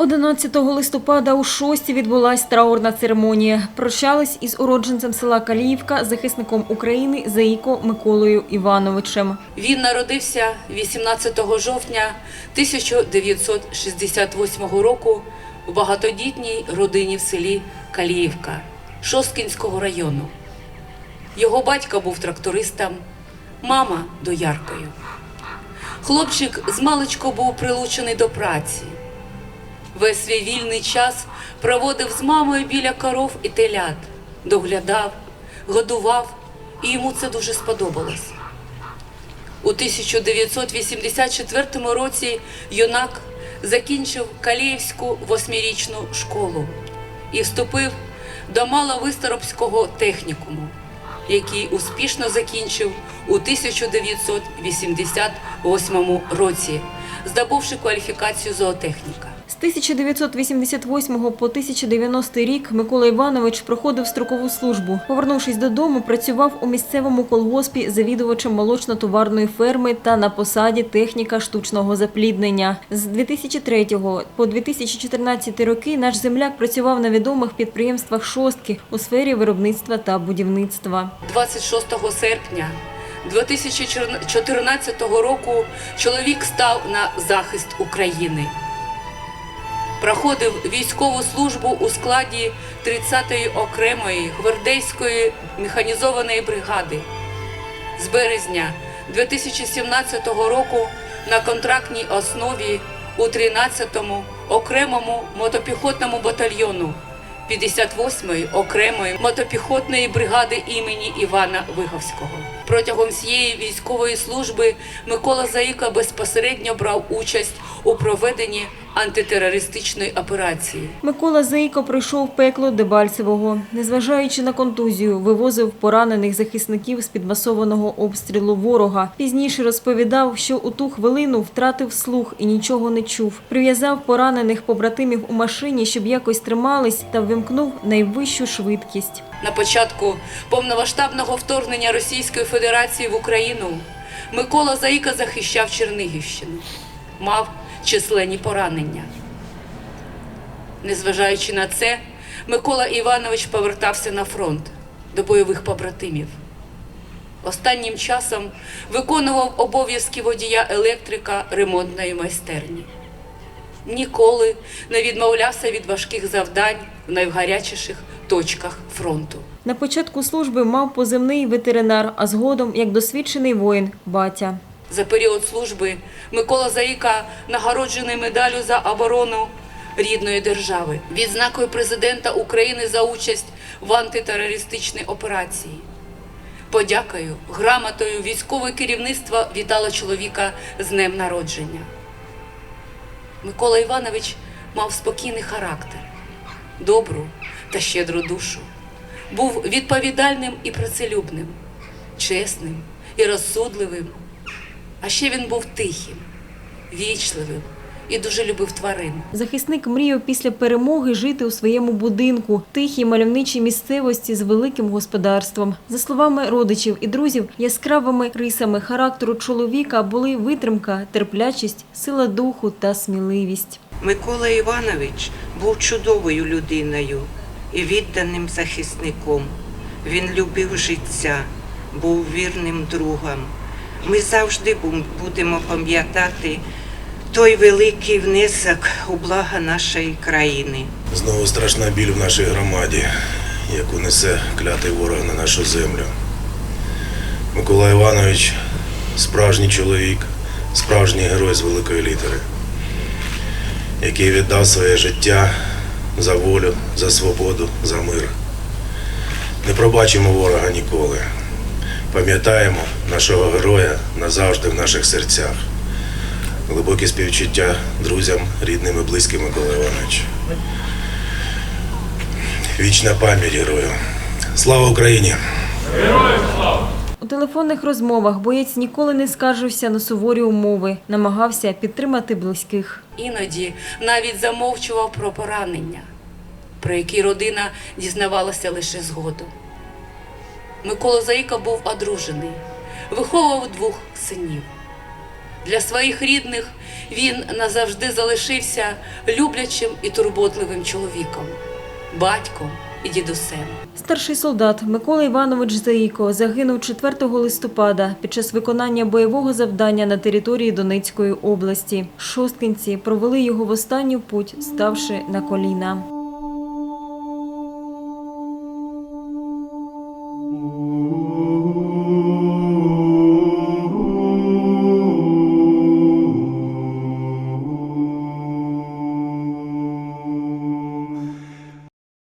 11 листопада у шості відбулась траурна церемонія. Прощались із уродженцем села Каліївка, захисником України Заїко Миколою Івановичем. Він народився 18 жовтня 1968 року в багатодітній родині в селі Каліївка Шосткінського району. Його батько був трактористом, мама дояркою. Хлопчик з маличку був прилучений до праці. Весь свій вільний час проводив з мамою біля коров і телят, доглядав, годував, і йому це дуже сподобалось. У 1984 році юнак закінчив Каліївську восьмирічну школу і вступив до Маловисторобського технікуму, який успішно закінчив у 1988 році, здобувши кваліфікацію зоотехніка. З 1988 по 1090 рік Микола Іванович проходив строкову службу. Повернувшись додому, працював у місцевому колгоспі завідувачем молочно-товарної ферми та на посаді техніка штучного запліднення. З 2003 по 2014 роки наш земляк працював на відомих підприємствах шостки у сфері виробництва та будівництва. 26 серпня 2014 року чоловік став на захист України. Проходив військову службу у складі 30-ї окремої гвардейської механізованої бригади. З березня 2017 року на контрактній основі у 13-му окремому мотопіхотному батальйону 58-ї окремої мотопіхотної бригади імені Івана Виговського. Протягом всієї військової служби Микола Заїка безпосередньо брав участь у проведенні антитерористичної операції. Микола Заїко пройшов пекло Дебальцевого. Незважаючи на контузію, вивозив поранених захисників з-під масованого обстрілу ворога. Пізніше розповідав, що у ту хвилину втратив слух і нічого не чув. Прив'язав поранених побратимів у машині, щоб якось тримались, та вимкнув найвищу швидкість. На початку повномасштабного вторгнення Російської Федерації в Україну Микола Заїка захищав Чернігівщину, мав численні поранення. Незважаючи на це, Микола Іванович повертався на фронт до бойових побратимів. Останнім часом виконував обов'язки водія електрика ремонтної майстерні. Ніколи не відмовлявся від важких завдань в найгарячіших точках фронту. На початку служби мав позивний ветеринар, а згодом, як досвідчений воїн, батя. За період служби Микола Заїка нагороджений медаллю за оборону рідної держави, відзнакою президента України за участь в антитерористичній операції. Подякою, грамотою військове керівництво вітало чоловіка з днем народження. Микола Іванович мав спокійний характер, добру та щедру душу. Був відповідальним і працелюбним, чесним і розсудливим. А ще він був тихим, вічливим і дуже любив тварин. Захисник мріяв після перемоги жити у своєму будинку, тихій мальовничій місцевості з великим господарством. За словами родичів і друзів, яскравими рисами характеру чоловіка були витримка, терплячість, сила духу та сміливість. Микола Іванович був чудовою людиною і відданим захисником. Він любив життя, був вірним другом. Ми завжди будемо пам'ятати той великий внесок у благо нашої країни. Знову страшна біль в нашій громаді, яку несе клятий ворог на нашу землю. Микола Іванович справжній чоловік, справжній герой з великої літери, який віддав своє життя за волю, за свободу, за мир. Не пробачимо ворога ніколи. Пам'ятаємо нашого героя назавжди в наших серцях. Глибокі співчуття друзям, рідним і близьким Микола Іванович. Вічна пам'ять герою. Слава Україні! Героям слава! У телефонних розмовах боєць ніколи не скаржився на суворі умови, намагався підтримати близьких. Іноді навіть замовчував про поранення, про які родина дізнавалася лише згодом. Микола Заїка був одружений, виховував двох синів. Для своїх рідних він назавжди залишився люблячим і турботливим чоловіком, батьком і дідусем. Старший солдат Микола Іванович Заїко загинув 4 листопада під час виконання бойового завдання на території Донецької області. Шосткинці провели його в останню путь, ставши на коліна.